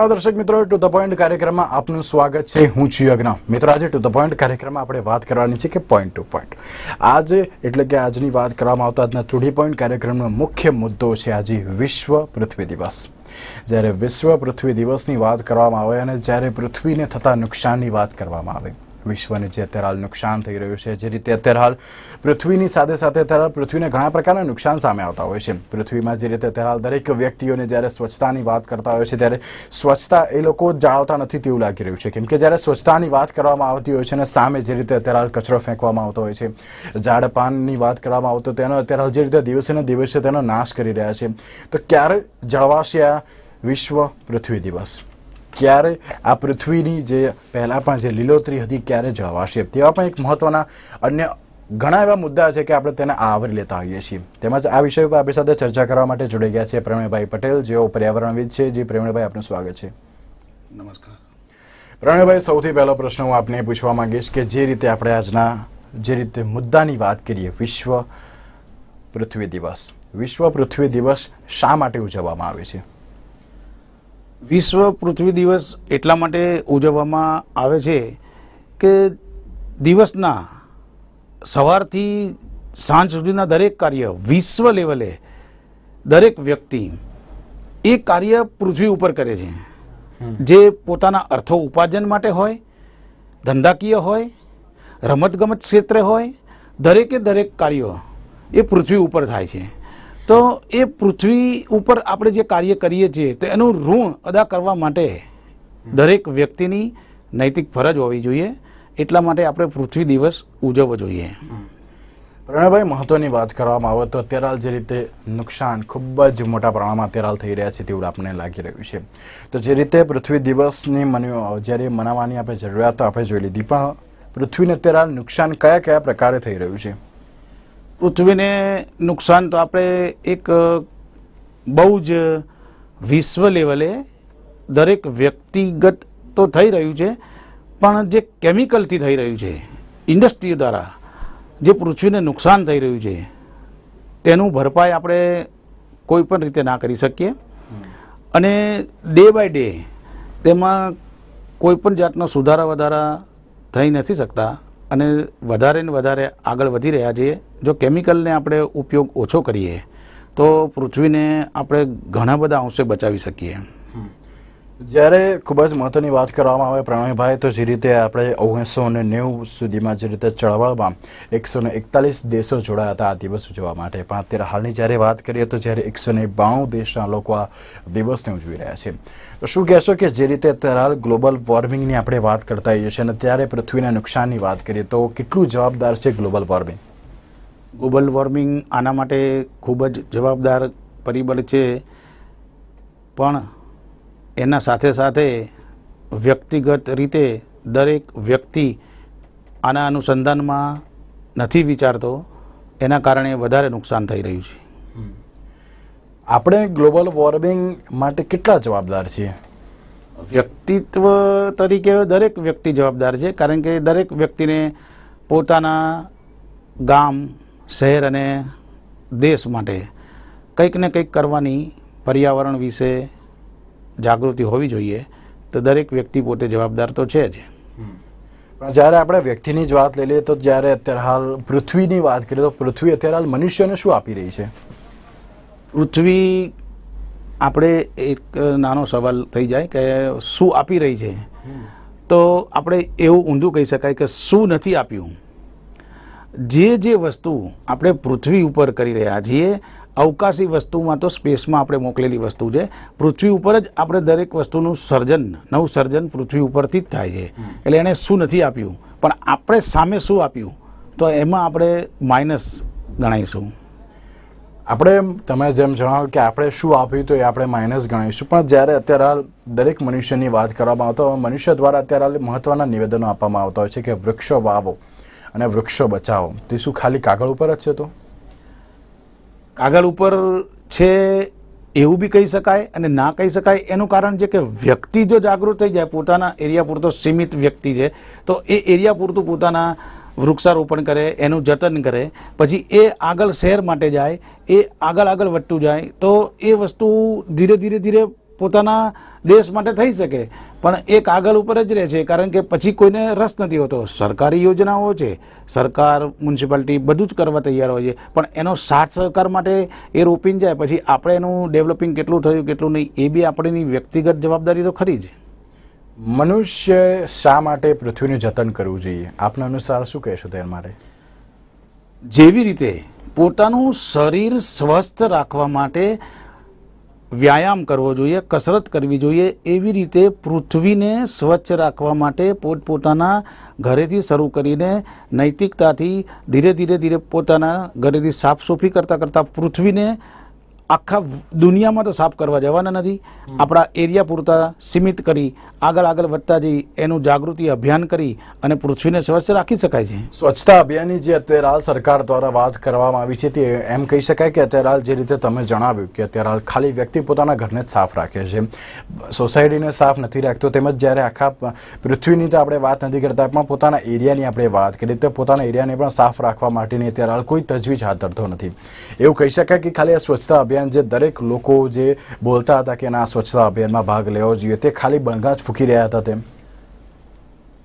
નમસ્કાર દર્શક મિત્રો ટુ ધ પોઈન્ટ કાર્યક્રમમાં આપનું સ્વાગત છે. હું છું યજ્ઞ. મિત્રો, આજે ટુ ધ પોઈન્ટ કાર્યક્રમમાં આપણે વાત કરવાની છે કે પોઈન્ટ ટુ પોઈન્ટ આજે, એટલે કે આજની વાત કરવામાં આવતા આજના ટુ ડી પોઈન્ટ કાર્યક્રમનો મુખ્ય મુદ્દો છે આજે વિશ્વ પૃથ્વી દિવસ. જ્યારે વિશ્વ પૃથ્વી દિવસની વાત કરવામાં આવે અને જ્યારે પૃથ્વીને થતા નુકસાનની વાત કરવામાં આવે. વિશ્વને જે અત્યારે હાલ નુકસાન થઈ રહ્યું છે, જે રીતે અત્યારે હાલ પૃથ્વીની સાથે સાથે અત્યારે પૃથ્વીને ઘણા પ્રકારના નુકસાન સામે આવતા હોય છે. પૃથ્વીમાં જે રીતે અત્યારે હાલ દરેક વ્યક્તિઓને જ્યારે સ્વચ્છતાની વાત કરતા હોય છે, ત્યારે સ્વચ્છતા એ લોકો જાળવતા નથી તેવું લાગી રહ્યું છે. કેમ કે જ્યારે સ્વચ્છતાની વાત કરવામાં આવતી હોય છે અને સામે જે રીતે અત્યારે હાલ કચરો ફેંકવામાં આવતો હોય છે ઝાડ પાનની વાત કરવામાં આવતો તેનો અત્યારે હાલ જે રીતે દિવસે ને દિવસે તેનો નાશ કરી રહ્યા છે. તો ક્યારે જળવાશે આ વિશ્વ પૃથ્વી દિવસ? ક્યારે આ પૃથ્વીની જે પહેલાં પણ જે લીલોતરી હતી ક્યારે જળવાશે તેવા પણ એક મહત્વના અન્ય ઘણા એવા મુદ્દા છે કે આપણે તેને આવરી લેતા હોઈએ છીએ. તેમજ આ વિષય ઉપર આપણી સાથે ચર્ચા કરવા માટે જોડાઈ ગયા છે પ્રવીણભાઈ પટેલ જેઓ પર્યાવરણવિદ છે. જે પ્રવીણભાઈ આપનું સ્વાગત છે. નમસ્કાર. પ્રવીણભાઈ સૌથી પહેલો પ્રશ્ન હું આપને પૂછવા માંગીશ કે જે રીતે આપણે આજના જે રીતે મુદ્દાની વાત કરીએ વિશ્વ પૃથ્વી દિવસ. વિશ્વ પૃથ્વી દિવસ શા માટે ઉજવવામાં આવે છે? વિશ્વ પૃથ્વી દિવસ એટલા માટે ઉજવવામાં આવે છે કે દિવસના સવારથી સાંજ સુધીના દરેક કાર્ય વિશ્વ લેવલે દરેક વ્યક્તિ એ કાર્ય પૃથ્વી ઉપર કરે છે. જે પોતાના અર્થો ઉપાર્જન માટે હોય ધંધાકીય હોય રમતગમત ક્ષેત્રે હોય દરેકે દરેક કાર્યો એ પૃથ્વી ઉપર થાય છે. તો એ પૃથ્વી ઉપર આપણે જે કાર્ય કરીએ છીએ, તો એનું ઋણ અદા કરવા માટે દરેક વ્યક્તિની નૈતિક ફરજ હોવી જોઈએ. એટલા માટે આપણે પૃથ્વી દિવસ ઉજવવો જોઈએ. પ્રણયભાઈ મહત્વની વાત કરવામાં આવે તો અત્યારે જે રીતે નુકસાન ખૂબ જ મોટા પ્રમાણમાં અત્યારે થઈ રહ્યા છે તેવું આપણને લાગી રહ્યું છે. તો જે રીતે પૃથ્વી દિવસની મન્યો જ્યારે મનાવવાની આપણે જરૂરિયાતો આપણે જોઈ લીધી, પણ પૃથ્વીને અત્યારે નુકસાન કયા કયા પ્રકારે થઈ રહ્યું છે? પૃથ્વીને નુકસાન તો આપણે એક બહુ જ વિશ્વ લેવલે દરેક વ્યક્તિગત તો થઈ રહ્યું છે, પણ જે કેમિકલથી થઈ રહ્યું છે, ઇન્ડસ્ટ્રી દ્વારા જે પૃથ્વીને નુકસાન થઈ રહ્યું છે, તેનું ભરપાઈ આપણે કોઈ પણ રીતે ના કરી શકીએ. અને ડે બાય ડે તેમાં કોઈ પણ જાતનો સુધારા વધારા થઈ નથી શકતા. અને વધારે ને વધારે આગળ વધી રહ્યા છીએ. જો કેમિકલને આપણે ઉપયોગ ઓછો કરીએ, તો પૃથ્વીને આપણે ઘણા બધા અંશે બચાવી શકીએ. જ્યારે ખૂબ જ મહત્વની વાત કરવામાં આવે પ્રણયભાઈ તો જે રીતે આપણે ઓગણીસો ને નેવું સુધીમાં જે રીતે ચળવળમાં એકસો ને એકતાલીસ દેશો જોડાયા હતા આ દિવસ ઉજવવા માટે. પણ અત્યારે હાલની જ્યારે વાત કરીએ તો જ્યારે એકસો ને બાણું દેશના લોકો આ દિવસને ઉજવી રહ્યા છે. તો શું કહેશો કે જે રીતે અત્યારે ગ્લોબલ વોર્મિંગની આપણે વાત કરતા હોઈએ છીએ અને ત્યારે પૃથ્વીના નુકસાનની વાત કરીએ તો કેટલું જવાબદાર છે ગ્લોબલ વોર્મિંગ? ગ્લોબલ વોર્મિંગ આના માટે ખૂબ જ જવાબદાર પરિબળ છે. પણ એના સાથે સાથે વ્યક્તિગત રીતે દરેક વ્યક્તિ આના અનુસંધાનમાં નથી વિચારતો એના કારણે વધારે નુકસાન થઈ રહ્યું છે. આપણે ગ્લોબલ વોર્મિંગ માટે કેટલા જવાબદાર છીએ? વ્યક્તિત્વ તરીકે દરેક વ્યક્તિ જવાબદાર છે કારણ કે દરેક વ્યક્તિને પોતાના ગામ શહેર અને દેશ માટે કંઈક ને કંઈક કરવાની પર્યાવરણ વિશે જાગૃતિ હોવી જોઈએ તો દરેક વ્યક્તિ પોતે જવાબદાર તો છે જ. જ્યારે આપણે વ્યક્તિની જ વાત લઈ લઈએ તો જ્યારે અત્યારે હાલ પૃથ્વીની વાત કરીએ તો પૃથ્વી અત્યારે હાલ મનુષ્યને શું આપી રહી છે? પૃથ્વી આપણે એક નાનો સવાલ થઈ જાય કે શું આપી રહી છે? તો આપણે એવું ઊંધું કહી શકાય કે શું નથી આપ્યું. જે જે વસ્તુ આપણે પૃથ્વી ઉપર કરી રહ્યા છીએ અવકાશી વસ્તુમાં તો સ્પેસમાં આપણે મોકલેલી વસ્તુ છે. પૃથ્વી ઉપર જ આપણે દરેક વસ્તુનું સર્જન નવું સર્જન પૃથ્વી ઉપરથી જ થાય છે. એટલે એણે શું નથી આપ્યું? પણ આપણે સામે શું આપ્યું? તો એમાં આપણે માઇનસ ગણાઈશું. આપણે તમે જેમ જણાવ્યું કે આપણે શું આપ્યું તો એ આપણે માઇનસ ગણાવીશું પણ જ્યારે અત્યારે હાલ દરેક મનુષ્યની વાત કરવામાં આવતો હોય, મનુષ્ય દ્વારા અત્યારે હાલ મહત્વના નિવેદનો આપવામાં આવતા હોય છે કે વૃક્ષો વાવો અને વૃક્ષો બચાવો. તે શું ખાલી કાગળ ઉપર જ છે તો? કાગળ ઉપર છે એવું બી કહી શકાય અને ના કહી શકાય એનું કારણ છે કે વ્યક્તિ જો જાગૃત થઈ જાય, પોતાના એરિયા પૂરતો સીમિત વ્યક્તિ છે, તો એ એરિયા પૂરતું પોતાના વૃક્ષારોપણ કરે, એનું જતન કરે, પછી એ આગળ શહેર માટે જાય, એ આગળ આગળ વધતું જાય, તો એ વસ્તુ ધીરે ધીરે ધીરે પોતાના દેશ માટે થઈ શકે. પણ એ કાગળ ઉપર જ રહે છે કારણ કે પછી કોઈને રસ નથી હોતો. સરકારી યોજનાઓ છે સરકાર મ્યુનિસિપાલિટી બધું જ કરવા તૈયાર હોય છે. પણ એનો સાથ સહકાર માટે એ રોપીને જાય પછી આપણે એનું ડેવલપિંગ કેટલું થયું કેટલું નહીં એ બી આપણીની વ્યક્તિગત જવાબદારી તો ખરી જ. મનુષ્ય શા માટે પૃથ્વીનું જતન કરવું જોઈએ? આપના અનુસાર શું કહેશો તે માટે જેવી રીતે પોતાનું શરીર સ્વસ્થ રાખવા માટે વ્યાયામ કરવો જોઈએ, કસરત કરવી જોઈએ, એવી રીતે પૃથ્વીને સ્વચ્છ રાખવા માટે પોતપોતાના ઘરેથી શરૂ કરીને નૈતિકતાથી ધીરે ધીરે ધીરે પોતાના ઘરેથી સાફસૂફી કરતાં કરતાં પૃથ્વીને આખા દુનિયામાં તો સાફ કરવા જવાના નથી. આપણા એરિયા પૂરતા સીમિત કરી, આગળ આગળ વધતા જઈ એનું જાગૃતિ અભિયાન કરી અને પૃથ્વીને સ્વચ્છ રાખી શકાય છે. સ્વચ્છતા અભિયાનની જે અત્યારે હાલ સરકાર દ્વારા વાત કરવામાં આવી છે તે એમ કહી શકાય કે અત્યારે હાલ જે રીતે તમે જણાવ્યું કે અત્યારે હાલ ખાલી વ્યક્તિ પોતાના ઘરને જ સાફ રાખે છે. સોસાયટીને સાફ નથી રાખતો, તેમજ જ્યારે આખા પૃથ્વીની તો આપણે વાત નથી કરતા, પણ પોતાના એરિયાની આપણે વાત કરીએ તો પોતાના એરિયાને પણ સાફ રાખવા માટેની અત્યારે હાલ કોઈ તજવીજ હાથ ધરતો નથી. એવું કહી શકાય કે ખાલી આ સ્વચ્છતા અભિયાન જે દરેક લોકો જે બોલતા હતા કે ના સ્વચ્છતા અભિયાનમાં ભાગ લેવો જોઈએ, તે ખાલી બણગા જ ફૂકી રહ્યા હતા તેમ.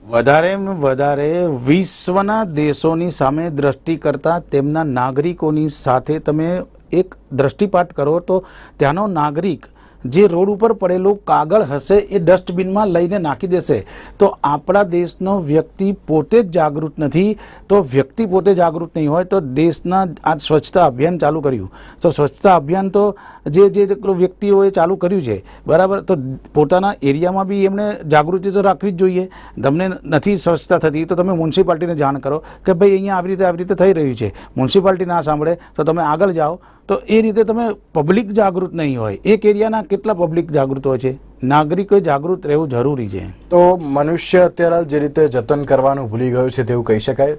વધારે વધારે વિશ્વના દેશોની સામે દ્રષ્ટિ કરતા તેમના નાગરિકોની સાથે તમે એક દ્રષ્ટિપાત કરો તો ત્યાંનો નાગરિક જે રોડ ઉપર પડેલું કાગળ હશે એ ડસ્ટબિનમાં લઈને નાખી દેશે. તો આપણા દેશનો વ્યક્તિ પોતે જ જાગૃત નથી. તો વ્યક્તિ પોતે જાગૃત નહીં હોય તો દેશના આ સ્વચ્છતા અભિયાન ચાલુ કર્યું. તો સ્વચ્છતા અભિયાન તો જે જે વ્યક્તિઓએ ચાલુ કર્યું છે, બરાબર? તો પોતાના એરિયામાં બી એમણે જાગૃતિ તો રાખવી જ જોઈએ. તમને નથી સ્વચ્છતા થતી તો તમે મ્યુનિસિપાલિટીને જાણ કરો કે ભાઈ અહીંયા આવી રીતે આવી રીતે થઈ રહ્યું છે. મ્યુનિસિપાલિટી ના સાંભળે તો તમે આગળ જાઓ. તો એ રીતે તમે પબ્લિક જાગૃત નહીં હોય. એક એરિયાના કેટલા પબ્લિક જાગૃત હોય છે? નાગરિકોએ જાગૃત રહેવું જરૂરી છે. તો મનુષ્ય અત્યારે જે રીતે જતન કરવાનું ભૂલી ગયું છે તેવું કહી શકાય?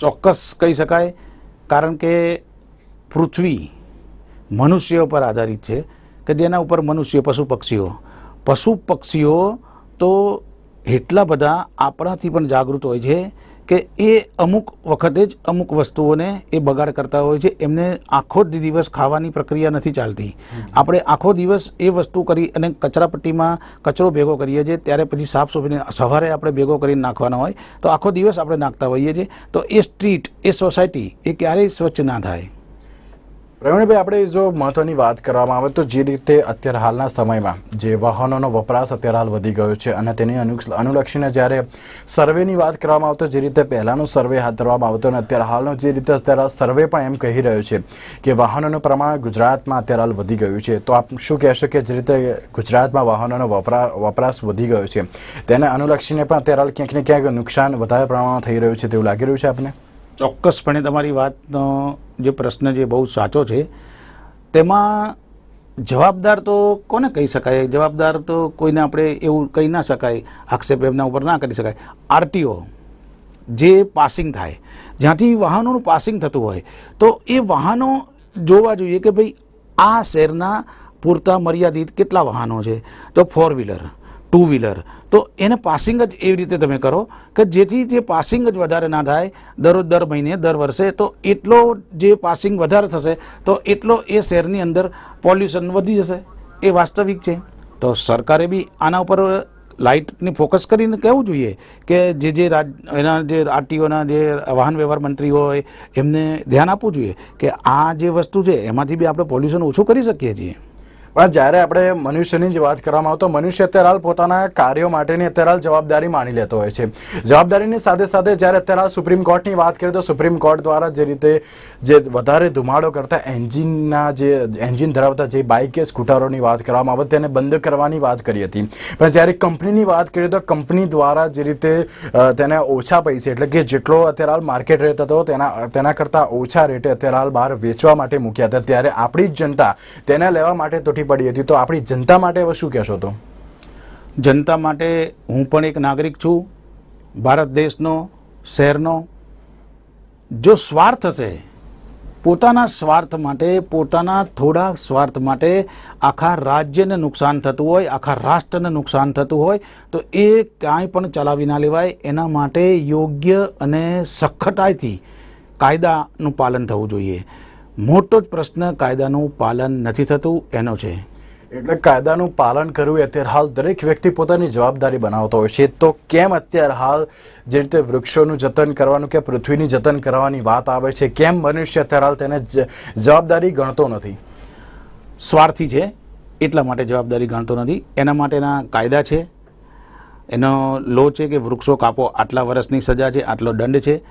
ચોક્કસ કહી શકાય. કારણ કે પૃથ્વી મનુષ્ય પર આધારિત છે કે જેના ઉપર મનુષ્ય પશુ પક્ષીઓ. પશુ પક્ષીઓ તો એટલા બધા આપણાથી પણ જાગૃત હોય છે કે એ અમુક વખતે જ અમુક વસ્તુઓને એ બગાડ કરતા હોય છે. એમને આખો જ દિવસ ખાવાની પ્રક્રિયા નથી ચાલતી. આપણે આખો દિવસ એ વસ્તુ કરી અને કચરાપટ્ટીમાં કચરો ભેગો કરીએ છીએ ત્યારે પછી સાફ સફાઈને સવારે આપણે ભેગો કરીને નાખવાનો હોય તો આખો દિવસ આપણે નાખતા હોઈએ છીએ. તો એ સ્ટ્રીટ એ સોસાયટી એ ક્યારેય સ્વચ્છ ના થાય. પ્રવીણભાઈ આપણે જો મહત્વની વાત કરવામાં આવે તો જે રીતે અત્યારે હાલના સમયમાં જે વાહનોનો વપરાશ અત્યારે હાલ વધી ગયો છે અને તેની અનુ- અનુલક્ષીને જ્યારે સર્વેની વાત કરવામાં આવતો, જે રીતે પહેલાંનો સર્વે હાથ ધરવામાં આવતો અને અત્યારે હાલનો જે રીતે અત્યારે સર્વે પણ એમ કહી રહ્યો છે કે વાહનોનું પ્રમાણ ગુજરાતમાં અત્યારે હાલ વધી ગયું છે. તો આપ શું કહેશો કે જે રીતે ગુજરાતમાં વાહનોનો વપરા, વપરાશ વધી ગયો છે? તેને અનુલક્ષીને પણ અત્યારે હાલ ક્યાંક ને ક્યાંક નુકસાન વધારે પ્રમાણમાં થઈ રહ્યું છે તેવું લાગી રહ્યું છે આપને? ચોક્કસપણે તમારી વાતનો જે પ્રશ્ન જે બહુ સાચો છે. તેમાં જવાબદાર તો કોને કહી શકાય? જવાબદાર તો કોઈને આપણે એવું કહી ના શકાય. આક્ષેપ એમના ઉપર ના કરી શકાય. આરટીઓ જે પાસિંગ થાય, જ્યાંથી વાહનોનું પાસિંગ થતું હોય, તો એ વાહનો જોવા જોઈએ કે ભાઈ આ શહેરના પૂરતા મર્યાદિત કેટલા વાહનો છે? તો ફોર વ્હીલર ટુ વ્હીલર તો એને પાસિંગ જ એવી રીતે તમે કરો કે જેથી જે પાસિંગ જ વધારે ના થાય દરરોજ દર મહિને, દર વર્ષે, તો એટલો જે પાસિંગ વધારે થશે, તો એટલો એ શહેરની અંદર પોલ્યુશન વધી જશે. એ વાસ્તવિક છે. તો સરકારે બી આના ઉપર લાઇટની ફોકસ કરીને કહેવું જોઈએ કે જે જે રાજ, એના જે આરટીઓના જે વાહન વ્યવહાર મંત્રી હોય, એમને ધ્યાન આપવું જોઈએ કે આ જે વસ્તુ છે, એમાંથી બી આપણે પોલ્યુશન ઓછું કરી શકીએ છીએ. પણ જ્યારે આપણે મનુષ્યની જ વાત કરવામાં આવે તો મનુષ્ય અત્યારે હાલ પોતાના કાર્યો માટેની અત્યારે હાલ જવાબદારી માની લેતો હોય છે. જવાબદારીની સાથે સાથે જ્યારે અત્યારે હાલ સુપ્રીમ કોર્ટની વાત કરીએ તો સુપ્રીમ કોર્ટ દ્વારા જે રીતે જે વધારે ધુમાડો કરતા એન્જિનના જે એન્જિન ધરાવતા જે બાઇક કે સ્કૂટરોની વાત કરવામાં આવે તેને બંધ કરવાની વાત કરી હતી. પણ જ્યારે કંપનીની વાત કરીએ તો કંપની દ્વારા જે રીતે તેને ઓછા પૈસે એટલે કે જેટલો અત્યારે હાલ માર્કેટ રેટ હતો તેના તેના કરતાં ઓછા રેટે અત્યારે હાલ બહાર વેચવા માટે મૂક્યા હતા. ત્યારે આપણી જ જનતા તેને લેવા માટે તૂટી પડી હતી. તો આપણી જનતા માટે હવે શું કહેશો તો? જનતા માટે હું પણ એક નાગરિક છું. ભારત દેશનો, શહેરનો. જો સ્વાર્થ હશે પોતાના સ્વાર્થ માટે, પોતાના થોડા સ્વાર્થ માટે આખા રાજ્યને નુકસાન થતું હોય, આખા રાષ્ટ્રને નુકસાન થતું હોય, તો એ કાંઈ પણ ચલાવી ના લેવાય. એના માટે યોગ્ય અને સખતાઈથી કાયદાનું પાલન થવું જોઈએ. મોટો જ પ્રશ્ન કાયદાનું પાલન નથી થતું એનો છે. એટલે કાયદાનું પાલન કરવું અત્યારે હાલ દરેક વ્યક્તિ પોતાની જવાબદારી બનાવતો હોય છે. તો કેમ અત્યારે હાલ જે રીતે વૃક્ષોનું જતન કરવાનું કે પૃથ્વીની જતન કરવાની વાત આવે છે કેમ મનુષ્ય અત્યારે હાલ તેને જ- જવાબદારી ગણતો નથી? સ્વાર્થી છે એટલા માટે જવાબદારી ગણતો નથી. એના માટેના કાયદા છે. એનો લો છે કે વૃક્ષો કાપો આટલા વર્ષની સજા છે આટલો દંડ છે.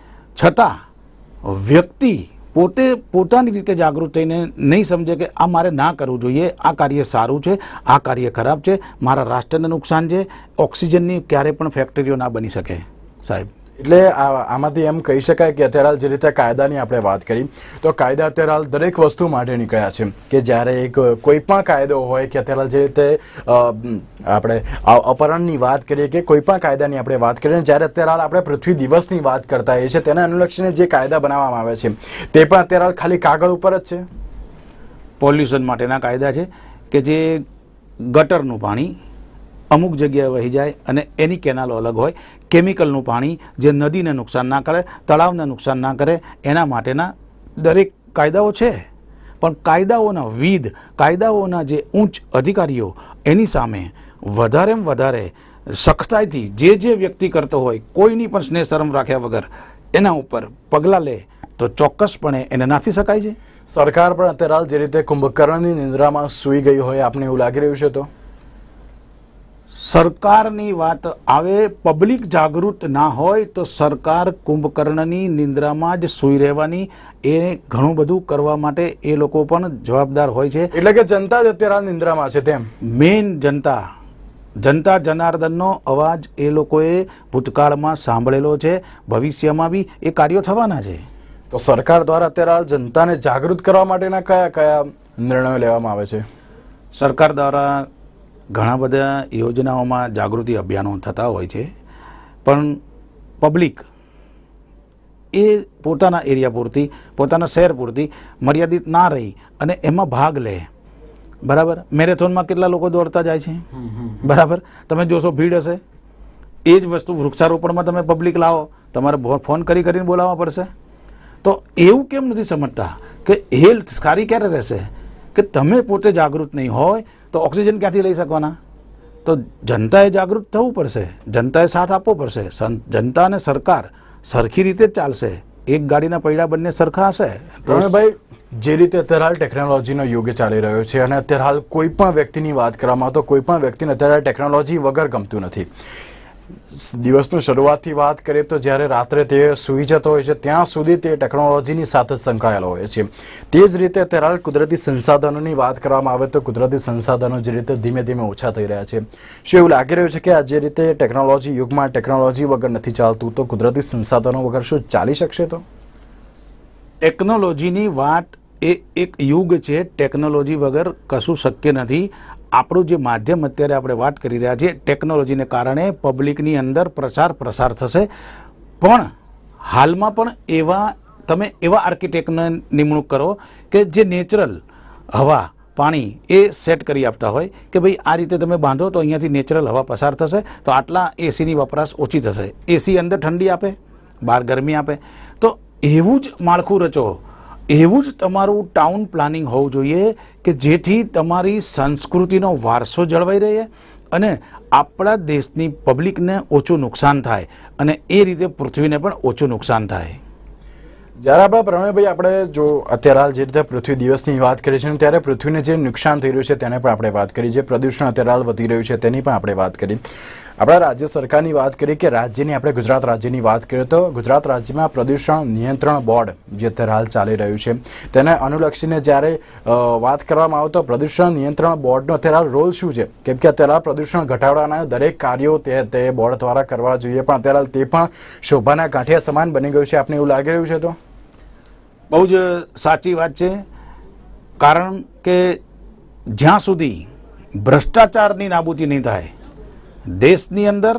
છતાં વ્યક્તિ પોતે પોતાની રીતે જાગૃત થઈને નહીં સમજે કે આ મારે ના કરવું જોઈએ, આ કાર્ય સારું છે, આ કાર્ય ખરાબ છે, મારા રાષ્ટ્રને નુકસાન છે, ઓક્સિજનની ક્યારે પણ ફેક્ટરીઓ ના બની શકે. સાહેબ એટલે આમાંથી એમ કહી શકાય કે અત્યારે હાલ જે રીતે કાયદાની આપણે વાત કરી, તો કાયદા અત્યારે હાલ દરેક વસ્તુ માટે નીકળ્યા છે. કે જ્યારે એક કોઈ પણ કાયદો હોય કે અત્યારે જે રીતે આપણે અપહરણની વાત કરીએ કે કોઈ પણ કાયદાની આપણે વાત કરીએ, જ્યારે અત્યારે હાલ આપણે પૃથ્વી દિવસની વાત કરતા હોઈએ છીએ, તેને અનુલક્ષીને જે કાયદા બનાવવામાં આવે છે, તે પણ અત્યારે હાલ ખાલી કાગળ ઉપર જ છે. પોલ્યુશન માટેના કાયદા છે કે જે ગટરનું પાણી અમુક જગ્યાએ વહી જાય અને એની કેનાલો અલગ હોય. કેમિકલનું પાણી જે નદીને નુકસાન ના કરે, તળાવને નુકસાન ના કરે, એના માટેના દરેક કાયદાઓ છે. પણ કાયદાઓના વિધ, કાયદાઓના જે ઉચ્ચ અધિકારીઓ, એની સામે વધારેમાં વધારે સખ્તાઈથી જે જે વ્યક્તિ કરતો હોય, કોઈની પણ સ્નેહ શરમ રાખ્યા વગર એના ઉપર પગલાં લે, તો ચોક્કસપણે એને નાથી શકાય છે. સરકાર પણ અત્યારે હાલ જે રીતે કુંભકર્ણની નિંદ્રામાં સૂઈ ગઈ હોય, આપને એવું લાગી રહ્યું છે તો? સરકારની વાત આવે પબ્લિક જાગૃત ના હોય તો સરકાર કુંભકર્ણની નિંદ્રામાં જ સૂઈ રહેવાની. એ ઘણું બધું કરવા માટે એ લોકો પણ જવાબદાર હોય છે. એટલે કે જનતા જ અત્યારે નિંદ્રામાં છે તેમ? મેન જનતા જનતા જનાર્દનનો અવાજ એ લોકોએ ભૂતકાળમાં સાંભળેલો છે. ભવિષ્યમાં બી એ કાર્યો થવાના છે. તો સરકાર દ્વારા અત્યારે હાલ જનતાને જાગૃત કરવા માટેના કયા કયા નિર્ણયો લેવામાં આવે છે? સરકાર દ્વારા ઘણા બધા યોજનાઓમાં જાગૃતિ અભિયાનો થતા હોય છે પણ પબ્લિક એ પોતાના એરિયા પૂરતી પોતાના શહેર પૂરતી મર્યાદિત ના રહી અને એમાં ભાગ લે. બરાબર? મેરેથોનમાં કેટલા લોકો દોડતા જાય છે? બરાબર? તમે જોશો ભીડ હશે. એ જ વસ્તુ વૃક્ષારોપણમાં તમે પબ્લિક લાવો તમારે ફોન કરી કરીને બોલાવવા પડશે. તો એવું કેમ નથી સમજતા કે હેલ્થ સારી ક્યારે રહેશે? કે તમે પોતે જાગૃત નહીં હોય તો ઓક્સિજન ક્યાંથી લઈ શકવાના? તો જનતાએ જાગૃત થવું પડશે. જનતાએ સાથ આપવો પડશે. જનતા અને સરકાર સરખી રીતે જ ચાલશે. એક ગાડીના પૈડા બંને સરખા હશે. ભાઈ, જે રીતે અત્યારે હાલ ટેકનોલોજીનો યુગ ચાલી રહ્યો છે અને અત્યારે હાલ કોઈ પણ વ્યક્તિની વાત કરવામાં તો કોઈ પણ વ્યક્તિને અત્યારે ટેકનોલોજી વગર ગમતું નથી. દિવસનું શરૂઆતથી વાત કરીએ તો જ્યારે રાત્રે તે સૂઈ જતો હોય છે, ત્યાં સુધી તે ટેકનોલોજીની સાથે સંકળાયેલો હોય છે. તે જ રીતે અત્યારે કુદરતી સંસાધનોની વાત કરવામાં આવે તો કુદરતી સંસાધનો જે રીતે ધીમે ધીમે ઓછા થઈ રહ્યા છે. શું એવું લાગી રહ્યું છે કે આ જે રીતે ટેકનોલોજી યુગમાં ટેકનોલોજી વગર નથી ચાલતું, તો કુદરતી સંસાધનો વગર શું ચાલી શકશે તો? ટેકનોલોજીની વાત એ એક યુગ છે, ટેકનોલોજી વગર કશું શક્ય નથી. આપણું જે માધ્યમ અત્યારે આપણે વાત કરી રહ્યા છીએ ટેકનોલોજીને કારણે પબ્લિકની અંદર પ્રચાર પ્રસાર થશે. પણ હાલમાં પણ એવા, તમે એવા આર્કિટેક્ટને નિમણૂક કરો કે જે નેચરલ હવા, પાણી એ સેટ કરી આપતા હોય કે ભાઈ આ રીતે તમે બાંધો તો અહીંયાથી નેચરલ હવા પસાર થશે, તો આટલા એસીની વપરાશ ઓછી થશે. એસી અંદર ઠંડી આપે, બહાર ગરમી આપે. તો એવું જ માળખું રચો. એવું જ તમારું ટાઉન પ્લાનિંગ હોવું જોઈએ કે જેથી તમારી સંસ્કૃતિનો વારસો જળવાઈ રહે અને આપણા દેશની પબ્લિકને ઓછું નુકસાન થાય અને એ રીતે પૃથ્વીને પણ ઓછું નુકસાન થાય. જ્યારે આપણે આપણે જો અત્યારે હાલ જે રીતે પૃથ્વી દિવસની વાત કરીએ છીએ ત્યારે પૃથ્વીને જે નુકસાન થઈ રહ્યું છે તેને પણ આપણે વાત કરી જે પ્રદૂષણ અત્યારે હાલ વધી રહ્યું છે તેની પણ આપણે વાત કરી. આપણા રાજ્ય સરકારની વાત કરીએ કે રાજ્યની આપણે ગુજરાત રાજ્યની વાત કરીએ તો ગુજરાત રાજ્યમાં પ્રદૂષણ નિયંત્રણ બોર્ડ જે અત્યારે હાલ ચાલી રહ્યું છે, તેને અનુલક્ષીને જ્યારે વાત કરવામાં આવે તો પ્રદૂષણ નિયંત્રણ બોર્ડનો અત્યારે રોલ શું છે? કેમ કે અત્યારે પ્રદૂષણ ઘટાડવાના દરેક કાર્યો તે તે બોર્ડ દ્વારા કરવા જોઈએ, પણ અત્યારે તે પણ શોભાના ગાંઠિયા સમાન બની ગયું છે. આપને એવું લાગી રહ્યું છે તો? બહુ જ સાચી વાત છે. કારણ કે જ્યાં સુધી ભ્રષ્ટાચારની નાબૂદી નહીં થાય દેશની અંદર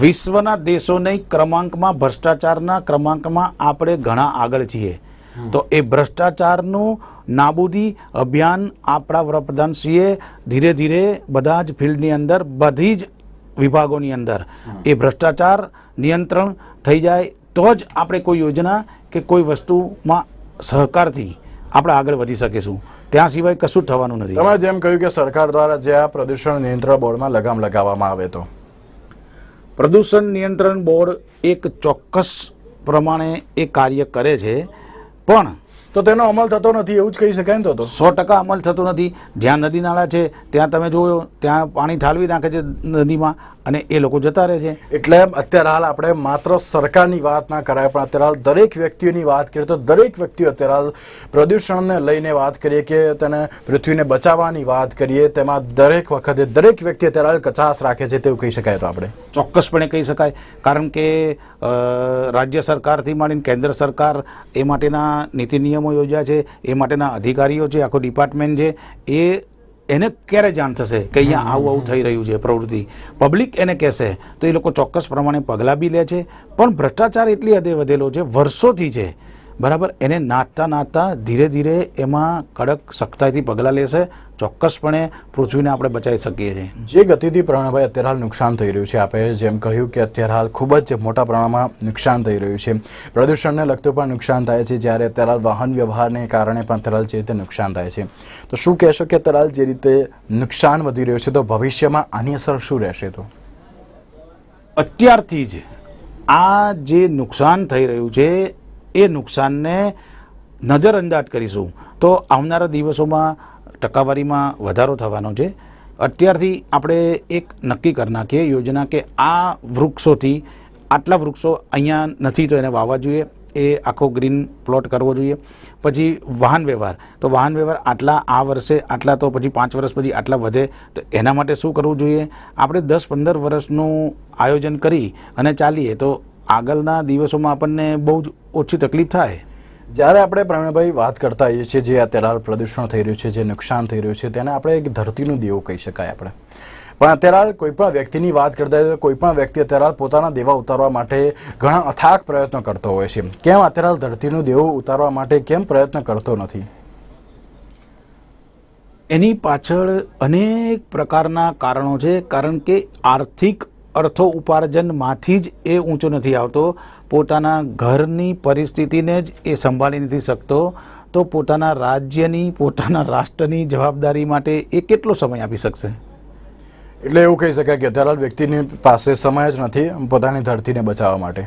વિશ્વના દેશોની ક્રમાંકમાં ભ્રષ્ટાચારના ક્રમાંકમાં આપણે ઘણા આગળ છીએ. તો એ ભ્રષ્ટાચારનું નાબૂદી અભિયાન આપણા વડાપ્રધાનશ્રીએ ધીરે ધીરે બધા જ ફિલ્ડની અંદર બધી જ વિભાગોની અંદર. એ ભ્રષ્ટાચાર નિયંત્રણ થઈ જાય તો જ આપણે કોઈ યોજના કે કોઈ વસ્તુમાં સહકારથી આપણે આગળ વધી શકીશું. ત્યાં સિવાય કશું થવાનું નથી. તમે જેમ કહ્યું કે સરકાર દ્વારા જે આ પ્રદૂષણ નિયંત્રણ બોર્ડમાં લગામ લગાવવામાં આવે તો? પ્રદૂષણ નિયંત્રણ બોર્ડ એક ચોક્કસ પ્રમાણે એ કાર્ય કરે છે પણ તો તેનો અમલ થતો નથી એવું જ કહી શકાય ને તો તો? સો ટકા અમલ થતો નથી. જ્યાં નદી નાળા છે ત્યાં તમે જોયો ત્યાં પાણી ઠાલવી નાખે છે નદીમાં. અને એ લોકો જતા રહે છે. એટલે અત્યારે હાલ આપણે માત્ર સરકારની વાત ના કરાય પણ અત્યારે હાલ દરેક વ્યક્તિઓની વાત કરીએ તો દરેક વ્યક્તિઓ અત્યારે હાલ પ્રદૂષણને લઈને વાત કરીએ કે તેને પૃથ્વીને બચાવવાની વાત કરીએ તેમાં દરેક વખતે દરેક વ્યક્તિ અત્યારે હાલ કચાશ રાખે છે તેવું કહી શકાય તો આપણે. ચોક્કસપણે કહી શકાય. કારણ કે રાજ્ય સરકારથી માંડીને કેન્દ્ર સરકાર એ માટેના નીતિ નિયમો યોજ્યા છે એ માટેના અધિકારીઓ છે આખો ડિપાર્ટમેન્ટ છે એ એને ક્યારે જાણ થશે કે અહીંયા આવું આવું થઈ રહ્યું છે પ્રવૃત્તિ? પબ્લિક એને કહેશે તો એ લોકો ચોક્કસ પ્રમાણે પગલાં બી લે છે પણ ભ્રષ્ટાચાર એટલી હદે વધેલો છે વર્ષોથી છે. બરાબર? એને નાચતા નાચતા ધીરે ધીરે એમાં કડક સખ્તાઈથી પગલાં લેશે ચોક્કસપણે પૃથ્વીને આપણે બચાવી શકીએ છીએ. જે ગતિથી પ્રણભાઈ અત્યારે હાલ નુકસાન થઈ રહ્યું છે આપણે જેમ કહ્યું કે અત્યારે હાલ ખૂબ જ મોટા પ્રમાણમાં નુકસાન થઈ રહ્યું છે. પ્રદૂષણને લગતું પણ નુકસાન થાય છે જ્યારે અત્યારે હાલ વાહન વ્યવહારને કારણે પણ અત્યારે જે રીતે નુકસાન થાય છે. તો શું કહેશો કે અત્યારે હાલ જે રીતે નુકસાન વધી રહ્યું છે તો ભવિષ્યમાં આની અસર શું રહેશે તો? અત્યારથી જ આ જે નુકસાન થઈ રહ્યું છે એ નુકસાનને નજરઅંદાજ કરીશું. તો આવનારા દિવસોમાં ટકાવારીમાં વધારો થવાનો છે. અત્યારથી આપણે એક નક્કી કરી નાખીએ યોજના કે આ વૃક્ષોથી આટલા વૃક્ષો અહીંયા નથી તો એને વાવવા જોઈએ. એ આખો ગ્રીન પ્લોટ કરવો જોઈએ. પછી વાહન વ્યવહાર. તો વાહન વ્યવહાર આટલા આ વર્ષે, આટલા તો પછી પાંચ વર્ષ પછી આટલા વધે. તો એના માટે શું કરવું જોઈએ? આપણે દસ પંદર વર્ષનું આયોજન કરી અને ચાલીએ તો આગળના દિવસોમાં આપણને બહુ જ ઓછી તકલીફ થાય. જ્યારે આપણે પ્રવીણભાઈ વાત કરતા હોઈએ છીએ જે અત્યારે પ્રદૂષણ થઈ રહ્યું છે, જે નુકસાન થઈ રહ્યું છે, તેને આપણે એક ધરતીનું દેવું કહી શકાય આપણે. પણ અત્યારે હાલ કોઈ પણ વ્યક્તિની વાત કરતા હોય તો કોઈ પણ વ્યક્તિ અત્યારે પોતાના દેવા ઉતારવા માટે ઘણા અથાક પ્રયત્નો કરતો હોય છે. કેમ અત્યારે ધરતીનું દેવું ઉતારવા માટે કેમ પ્રયત્ન કરતો નથી? એની પાછળ અનેક પ્રકારના કારણો છે, કારણ કે આર્થિક અર્થો ઉપાર્જનમાંથી જ એ ઊંચો નથી આવતો. પોતાના ઘરની પરિસ્થિતિને જ એ સંભાળી નથી શકતો. તો પોતાના રાજ્યની પોતાના રાષ્ટ્રની જવાબદારી માટે એ કેટલો સમય આપી શકશે? એટલે એવું કહી શકાય કે અત્યારે વ્યક્તિની પાસે સમય જ નથી પોતાની ધરતીને બચાવવા માટે.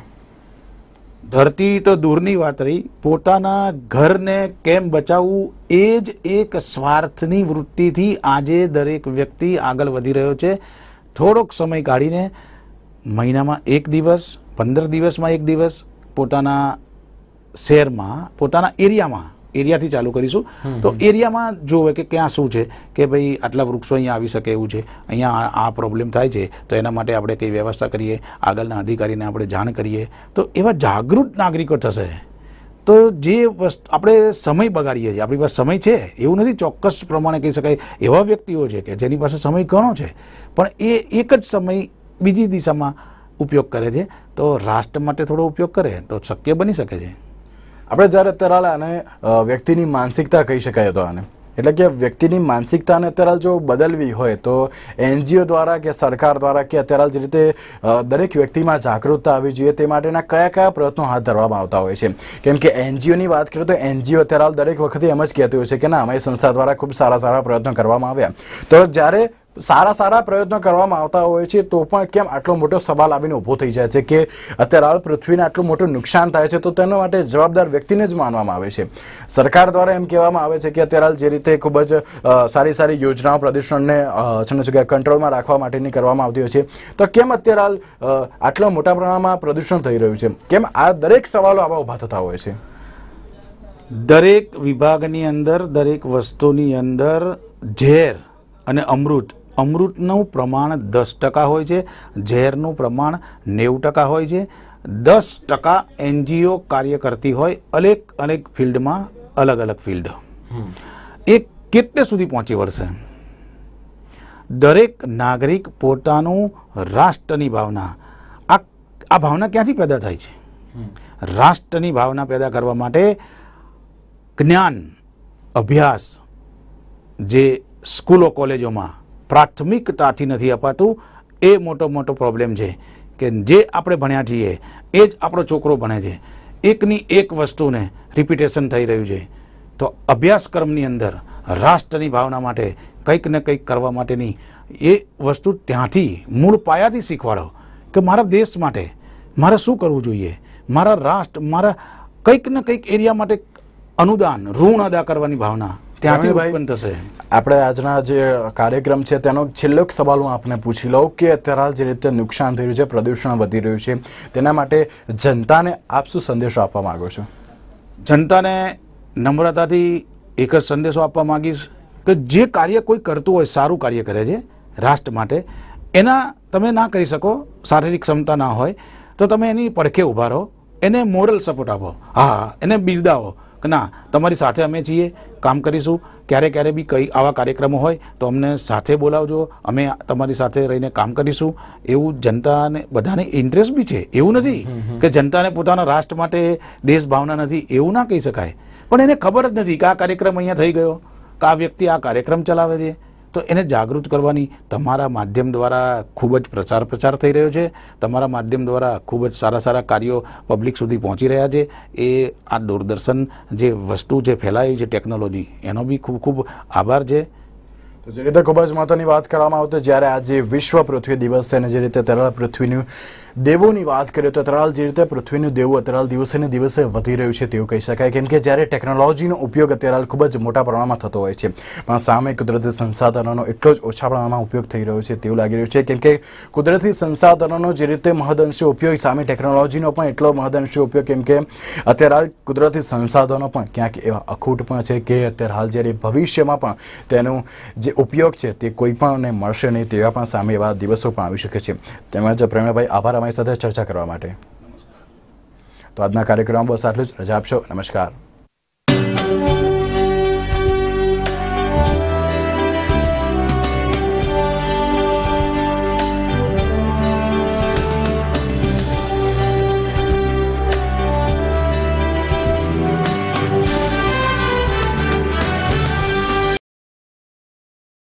ધરતી તો દૂરની વાત રહી. પોતાના ઘરને કેમ બચાવવું? એ જ એક સ્વાર્થની વૃત્તિથી આજે દરેક વ્યક્તિ આગળ વધી રહ્યો છે. થોડોક સમય કાઢીને મહિનામાં એક દિવસ પંદર દિવસમાં એક દિવસ પોતાના શહેરમાં પોતાના એરિયામાં એરિયાથી ચાલુ કરીશું. તો એરિયામાં જોવે કે ક્યાં શું છે કે ભાઈ આટલા વૃક્ષો અહીંયા આવી શકે એવું છે અહીંયા આ- આ પ્રોબ્લેમ થાય છે તો એના માટે આપણે કંઈ વ્યવસ્થા કરીએ આગળના અધિકારીને આપણે જાણ કરીએ. તો એવા જાગૃત નાગરિકો થશે. તો જે વસ્તુ આપણે સમય બગાડીએ છીએ. આપણી પાસે સમય છે. એવું નથી ચોક્કસ પ્રમાણે કહી શકાય. એવા વ્યક્તિઓ છે કે જેની પાસે સમય ઘણો છે. પણ એ એક જ સમય બીજી દિશામાં ઉપયોગ કરે છે. તો રાષ્ટ્ર માટે થોડો ઉપયોગ કરે. તો શક્ય બની શકે છે. આપણે જ્યારે અત્યારે આને વ્યક્તિની માનસિકતા કહી શકાય તો આને. એટલે કે વ્યક્તિની માનસિકતાને અત્યારે જો બદલવી હોય તો એનજીઓ દ્વારા કે સરકાર દ્વારા કે અત્યારે જે રીતે દરેક વ્યક્તિમાં જાગૃતતા આવવી જોઈએ તે માટેના કયા કયા પ્રયત્નો હાથ ધરવામાં આવતા હોય છે. કેમ કે એનજીઓની વાત કરીએ તો એનજીઓ અત્યારે દરેક વખતે એમ જ કહેતી હોય છે કે ના અમારી સંસ્થા દ્વારા ખૂબ સારા સારા પ્રયત્નો કરવામાં આવ્યા. તો જ્યારે સારા સારા પ્રયત્નો કરવામાં આવતા હોય છે, તો પણ કેમ આટલો મોટો સવાલ આવીને ઊભો થઈ જાય છે કે અત્યારે હાલ પૃથ્વીને આટલું મોટું નુકસાન થાય છે, તો તેના માટે જવાબદાર વ્યક્તિને જ માનવામાં આવે છે. સરકાર દ્વારા એમ કહેવામાં આવે છે કે અત્યારે હાલ જે રીતે ખૂબ જ સારી સારી યોજનાઓ પ્રદૂષણને છે ને કંટ્રોલમાં રાખવા માટેની કરવામાં આવતી હોય છે, તો કેમ અત્યારે હાલ આટલા મોટા પ્રમાણમાં પ્રદૂષણ થઈ રહ્યું છે? કેમ આ દરેક સવાલો આવા ઊભા થતા હોય છે? દરેક વિભાગની અંદર, દરેક વસ્તુની અંદર ઝેર અને અમૃત અમૃતનું પ્રમાણ દસ ટકા હોય છે ઝેરનું પ્રમાણ નેવું ટકા હોય છે. દસ ટકા એનજીઓ કાર્ય કરતી હોય અનેક અનેક ફિલ્ડમાં અલગ અલગ ફિલ્ડ. એ કેટલે સુધી પહોંચી વળશે? દરેક નાગરિક પોતાનું રાષ્ટ્રની ભાવના. આ આ ભાવના ક્યાંથી પેદા થાય છે? રાષ્ટ્રની ભાવના પેદા કરવા માટે જ્ઞાન અભ્યાસ જે સ્કૂલો કોલેજોમાં પ્રાથમિકતાથી નથી અપાતું. એ મોટો મોટો પ્રોબ્લેમ છે કે જે આપણે ભણ્યા છીએ, એ જ આપણો છોકરો ભણે છે. એકની એક વસ્તુને રિપીટેશન થઈ રહ્યું છે. તો અભ્યાસક્રમની અંદર રાષ્ટ્રની ભાવના માટે કંઈક ને કંઈક કરવા માટેની એ વસ્તુ ત્યાંથી મૂળ પાયાથી શીખવાડો કે મારા દેશ માટે મારે શું કરવું જોઈએ? મારા રાષ્ટ્ર, મારા કંઈક ને કંઈક એરિયા માટે અનુદાન, ઋણ અદા કરવાની ભાવના ત્યાંથી ઉત્પન્ન થશે. આપણે આજના જે કાર્યક્રમ છે તેનો છેલ્લો એક સવાલ હું આપને પૂછી લઉં કે અત્યારે જે રીતે નુકસાન થઈ રહ્યું છે પ્રદૂષણ વધી રહ્યું છે તેના માટે જનતાને આપ શું સંદેશો આપવા માંગો છો? જનતાને નમ્રતાથી એક જ સંદેશો આપવા માંગીશ કે જે કાર્ય કોઈ કરતું હોય સારું કાર્ય કરે છે રાષ્ટ્ર માટે એના તમે ના કરી શકો શારીરિક ક્ષમતા ના હોય તો તમે એની પડખે ઊભા રહો એને મોરલ સપોર્ટ આપો. હા એને બિરદાવો. કે ના તમારી સાથે અમે છીએ કામ કરીશું ક્યારે ક્યારે બી કઈ આવા કાર્યક્રમો હોય તો અમને સાથે બોલાવજો અમે તમારી સાથે રહીને કામ કરીશું. એવું જનતાને બધાને ઇન્ટરેસ્ટ બી છે એવું નથી કે જનતાને પોતાના રાષ્ટ્ર માટે દેશ ભાવના નથી એવું ના કહી શકાય. પણ એને ખબર જ નથી કે આ કાર્યક્રમ અહીંયા થઈ ગયો કે આ વ્યક્તિ આ કાર્યક્રમ ચલાવે છે. તો એને જાગૃત કરવાની તમારા માધ્યમ દ્વારા ખૂબ જ પ્રચાર પ્રચાર થઈ રહ્યો છે. તમારા માધ્યમ દ્વારા ખૂબ જ સારા સારા કાર્યો પબ્લિક સુધી પહોંચી રહ્યા છે. એ આ દૂરદર્શન જે વસ્તુ જે ફેલાવી છે ટેકનોલોજી, એનો બી ખૂબ ખૂબ આભાર છે. તો જે રીતે ખૂબ જ મહત્વની વાત કરવામાં આવતી જ્યારે આજે વિશ્વ પૃથ્વી દિવસ છે અને જે રીતે તરાળ પૃથ્વીનું દેવોની વાત કરીએ તો અત્રાલ જે રીતે પૃથ્વીનું દેવું અત્રાલ દિવસે ને દિવસે વધી રહ્યું છે તેવું કહી શકાય. કેમ કે જ્યારે ટેકનોલોજીનો ઉપયોગ અત્યારે ખૂબ જ મોટા પ્રમાણમાં થતો હોય છે. પણ સામે કુદરતી સંસાધનોનો એટલો જ ઓછા પ્રમાણમાં ઉપયોગ થઈ રહ્યો છે તેવું લાગી રહ્યું છે. કેમ કે કુદરતી સંસાધનોનો જે રીતે મહદઅંશે ઉપયોગ સામે ટેકનોલોજીનો પણ એટલો મહદઅંશે ઉપયોગ, કેમ કે અત્યારે હાલ કુદરતી સંસાધનો પણ ક્યાંક એવા અખૂટ પણ છે કે અત્યારે હાલ જ્યારે ભવિષ્યમાં પણ તેનું જે ઉપયોગ છે તે કોઈ પણને મળશે નહીં તેવા પણ સામે એવા દિવસો પણ આવી શકે છે. તેમજ પ્રેરણાભાઈ આભાર અમારી સાથે ચર્ચા કરવા માટે. તો આજના કાર્યક્રમમાં બસ આટલું જ. રજા આપશો. નમસ્કાર.